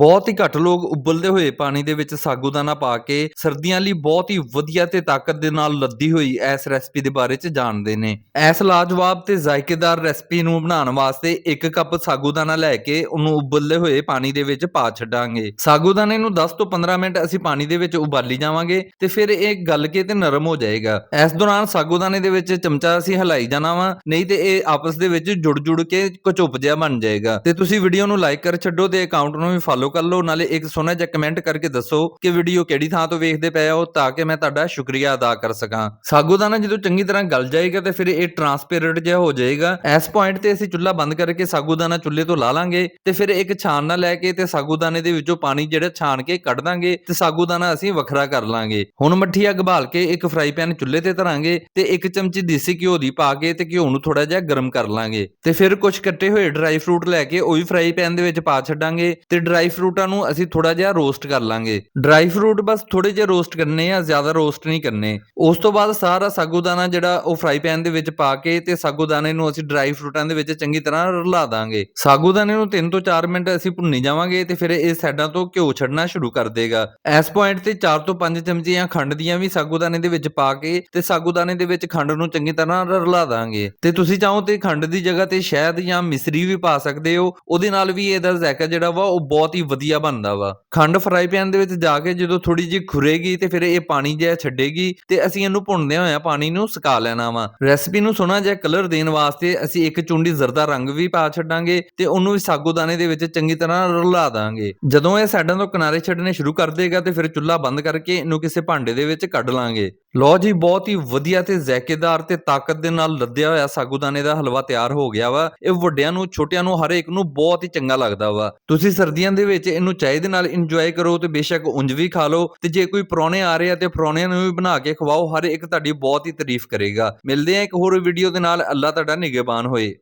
ਬਹੁਤ ਹੀ ਘੱਟ ਲੋਕ ਉਬਲਦੇ ਹੋਏ ਪਾਣੀ ਦੇ ਵਿੱਚ ਸਾਗੂਦਾਨਾ ਪਾ ਕੇ ਸਰਦੀਆਂ ਲਈ ਬਹੁਤ ਹੀ ਵਧੀਆ ਤੇ ਤਾਕਤ ਦੇ ਨਾਲ ਲੱਦੀ ਹੋਈ ਇਸ ਰੈਸਪੀ ਦੇ ਬਾਰੇ ਚ ਜਾਣਦੇ ਨੇ। ਇਸ ਲਾਜਵਾਬ ਤੇ ਜ਼ਾਇਕੇਦਾਰ ਰੈਸਪੀ ਨੂੰ ਬਣਾਉਣ ਵਾਸਤੇ 1 ਕੱਪ ਸਾਗੂਦਾਨਾ ਲੈ ਕੇ ਉਹਨੂੰ ਉਬਲਦੇ ਹੋਏ ਪਾਣੀ ਦੇ ਵਿੱਚ ਪਾ ਛੱਡਾਂਗੇ। ਸਾਗੂਦਾਨੇ ਨੂੰ 10 ਤੋਂ 15 ਮਿੰਟ ਅਸੀਂ ਪਾਣੀ ਦੇ ਵਿੱਚ ਉਬਾਲੀ ਜਾਵਾਂਗੇ ਤੇ ਫਿਰ ਇਹ ਗਲ ਕੇ ਤੇ ਨਰਮ ਹੋ ਜਾਏਗਾ। ਇਸ ਦੌਰਾਨ ਸਾਗੂਦਾਨੇ ਦੇ ਵਿੱਚ ਚਮਚਾ ਅਸੀਂ ਹਿਲਾਈ ਜਾਣਾ ਵਾ, ਨਹੀਂ ਤੇ ਇਹ ਆਪਸ ਦੇ ਵਿੱਚ ਜੁੜ ਜੁੜ ਕੇ ਕਚੁੱਪ ਜਿਹਾ ਬਣ ਜਾਏਗਾ। ਤੇ ਤੁਸੀਂ ਵੀਡੀਓ ਨੂੰ ਲਾਈਕ ਕਰ ਛੱਡੋ ਤੇ ਅਕਾਊਂਟ ਨੂੰ ਵੀ ਫਾਲੋ ਕਰ ਲਓ, ਨਾਲੇ ਇੱਕ ਸੋਹਣਾ ਜਿਹਾ ਕਮੈਂਟ ਕਰਕੇ ਦੱਸੋ ਕਿ ਵੀਡੀਓ ਕਿਹੜੀ ਥਾਂ ਤੋਂ ਵੇਖਦੇ ਪਏ ਹੋ ਤਾਂ ਕਿ ਮੈਂ ਤੁਹਾਡਾ ਸ਼ੁਕਰੀਆ ਅਦਾ ਕਰ ਸਕਾਂ। ਸਾਗੂਦਾਨਾ ਜਦੋਂ ਚੰਗੀ ਤਰ੍ਹਾਂ ਗਲ ਜਾਏਗਾ ਤੇ ਫਿਰ ਇਹ ਟਰਾਂਸਪੇਰੈਂਟ ਜਿਹਾ ਹੋ ਜਾਏਗਾ। ਇਸ ਪੁਆਇੰਟ ਤੇ ਅਸੀਂ ਚੁੱਲ੍ਹਾ ਬੰਦ ਕਰਕੇ ਸਾਗੂਦਾਨਾ ਚੁੱਲ੍ਹੇ ਤੋਂ ਲਾ ਲਾਂਗੇ ਤੇ ਫਿਰ ਇੱਕ ਛਾਣ ਨਾਲ ਲੈ ਕੇ ਤੇ ਸਾਗੂਦਾਨੇ ਦੇ ਵਿੱਚੋਂ ਪਾਣੀ ਜਿਹੜਾ ਛਾਣ ਕੇ ਕੱਢ ਦਾਂਗੇ ਤੇ ਸਾਗੂਦਾਨਾ ਅਸੀਂ ਵੱਖਰਾ ਕਰ ਲਾਂਗੇ। ਹੁਣ ਮੱਠੀ ਅੱਗ ਬਾਲ ਕੇ ਇੱਕ ਫਰਾਈ ਪੈਨ ਚੁੱਲ੍ਹੇ ਤੇ ਧਰਾਂਗੇ ਤੇ ਇੱਕ ਚਮਚੀ ਦੇਸੀ ਘਿਓ ਦੀ ਪਾ ਕੇ ਤੇ ਘਿਓ ਨੂੰ ਥੋੜਾ ਜਿਹਾ ਗਰਮ ਕਰ ਲਾਂਗੇ। ਤੇ ਫਿਰ ਕੁਝ ਕੱਟੇ ਹੋਏ ਡਰਾਈ ਫਰੂਟ ਲੈ ਕੇ ਉਹੀ ਫਰਾਈ ਪੈਨ ਦੇ ਵਿੱਚ ਪਾ ਛੱਡਾਂਗੇ ਤੇ ਡਰਾਈ ਫਰੂਟਾਂ ਨੂੰ ਅਸੀਂ ਥੋੜਾ ਜਿਹਾ ਰੋਸਟ ਕਰ ਲਾਂਗੇ। ਡਰਾਈ ਫਰੂਟ ਬਸ ਥੋੜੇ ਜਿਹਾ ਰੋਸਟ ਕਰਨੇ ਆ, ਜ਼ਿਆਦਾ ਰੋਸਟ ਨਹੀਂ ਕਰਨੇ। ਉਸ ਤੋਂ ਬਾਅਦ ਸਾਰਾ ਸਾਗੂਦਾਨਾ ਜਿਹੜਾ ਉਹ ਫਰਾਈ ਪੈਨ ਦੇ ਵਿੱਚ ਪਾ ਕੇ ਤੇ ਸਾਗੂਦਾਨੇ ਨੂੰ ਅਸੀਂ ਡਰਾਈ ਫਰੂਟਾਂ ਦੇ ਵਿੱਚ ਚੰਗੀ ਤਰ੍ਹਾਂ ਰਲਾ ਦਾਂਗੇ। ਸਾਗੂਦਾਨੇ ਨੂੰ 3 ਤੋਂ 4 ਮਿੰਟ ਅਸੀਂ ਭੁੰਨੀ ਜਾਵਾਂਗੇ ਤੇ ਫਿਰ ਇਹ ਸਾਈਡਾਂ ਤੋਂ ਘਿਓ ਛੱਡਣਾ ਸ਼ੁਰੂ ਕਰ ਦੇਗਾ। ਇਸ ਪੁਆਇੰਟ ਤੇ 4 ਤੋਂ 5 ਚਮਚੀਆਂ ਖੰਡ ਦੀਆਂ ਵੀ ਸਾਗੂਦਾਨੇ ਦੇ ਵਿੱਚ ਪਾ ਕੇ ਤੇ ਸਾਗੂਦਾਨੇ ਦੇ ਵਿੱਚ ਖੰਡ ਨੂੰ ਚੰਗੀ ਤਰ੍ਹਾਂ ਰਲਾ ਦਾਂਗੇ। ਤੇ ਤੁਸੀਂ ਚਾਹੋ ਤੇ ਖੰਡ ਦੀ ਜਗ੍ਹਾ ਤੇ ਸ਼ਹਿਦ ਜਾਂ ਮਿਸਰੀ ਵੀ ਪਾ ਸਕਦੇ ਹੋ। ਉਹਦੇ ਨਾਲ ਵੀ ਇਹਦਾ ਜ਼ਾਇਕਾ ਜਿਹੜਾ ਵਾ ਉਹ ਬਹੁਤ ਹੀ ਵਧੀਆ ਬਣਦਾ ਵਾ। ਖੰਡ ਫਰਾਈ ਪੈਨ ਦੇ ਵਿੱਚ ਜਾ ਕੇ ਜਦੋਂ ਥੋੜੀ ਜਿਹੀ ਖੁਰੇਗੀ ਤੇ ਫਿਰ ਇਹ ਪਾਣੀ ਜਿਹਾ ਛੱਡੇਗੀ ਤੇ ਅਸੀਂ ਇਹਨੂੰ ਭੁੰਨਦੇ ਹੋਇਆ ਪਾਣੀ ਨੂੰ ਸੁਕਾ ਲੈਣਾ ਵਾ। ਰੈਸਪੀ ਨੂੰ ਸੋਹਣਾ ਜਿਹਾ ਕਲਰ ਦੇਣ ਵਾਸਤੇ ਅਸੀਂ ਇੱਕ ਚੁੰਡੀ ਜ਼ਰਦਾ ਰੰਗ ਵੀ ਪਾ ਛੱਡਾਂਗੇ ਤੇ ਉਹਨੂੰ ਵੀ ਸਾਗੂਦਾਨੇ ਦੇ ਵਿੱਚ ਚੰਗੀ ਤਰ੍ਹਾਂ ਰੁਲਾ ਦਾਂਗੇ। ਜਦੋਂ ਇਹ ਸਾਈਡਾਂ ਤੋਂ ਕਿਨਾਰੇ ਛੱਡਣੇ ਸ਼ੁਰੂ ਕਰ ਦੇਗਾ ਤੇ ਫਿਰ ਚੁੱਲ੍ਹਾ ਬੰਦ ਕਰਕੇ ਇਹਨੂੰ ਕਿਸੇ ਭਾਂਡੇ ਦੇ ਵਿੱਚ ਕੱਢ ਲਾਂਗੇ। ਲੋ ਜੀ, ਬਹੁਤ ਹੀ ਵਧੀਆ ਤੇ ਜ਼ੈਕੇਦਾਰ ਤੇ ਤਾਕਤ ਦੇ ਨਾਲ ਲੱਦਿਆ ਹੋਇਆ ਸਾਗੂਦਾਨੇ ਦਾ ਹਲਵਾ ਤਿਆਰ ਹੋ ਗਿਆ ਵਾ। ਇਹ ਵੱਡਿਆਂ ਨੂੰ, ਛੋਟਿਆਂ ਨੂੰ ਹਰ ਇੱਕ ਨੂੰ ਬਹੁਤ ਹੀ ਚੰਗਾ ਲੱਗਦਾ ਵਾ। ਤੁਸੀਂ ਸਰਦੀਆਂ ਦੇ ਵਿੱਚ ਵਿੱਚ ਇਹਨੂੰ ਚਾਹ ਦੇ ਨਾਲ ਇੰਜੋਏ ਕਰੋ ਤੇ ਬੇਸ਼ੱਕ ਉਂਝ ਵੀ ਖਾ ਲਓ ਤੇ ਜੇ ਕੋਈ ਪਰੌਣੇ ਆ ਰਹੇ ਆ ਤੇ ਪਰੌਣਿਆਂ ਨੂੰ ਵੀ ਬਣਾ ਕੇ ਖਵਾਓ, ਹਰ ਇੱਕ ਤੁਹਾਡੀ ਬਹੁਤ ਹੀ ਤਾਰੀਫ ਕਰੇਗਾ। ਮਿਲਦੇ ਆ ਇੱਕ ਹੋਰ ਵੀਡੀਓ ਦੇ ਨਾਲ। ਅੱਲਾ ਤੁਹਾਡਾ ਨਿਗਹਿਬਾਨ ਹੋਏ।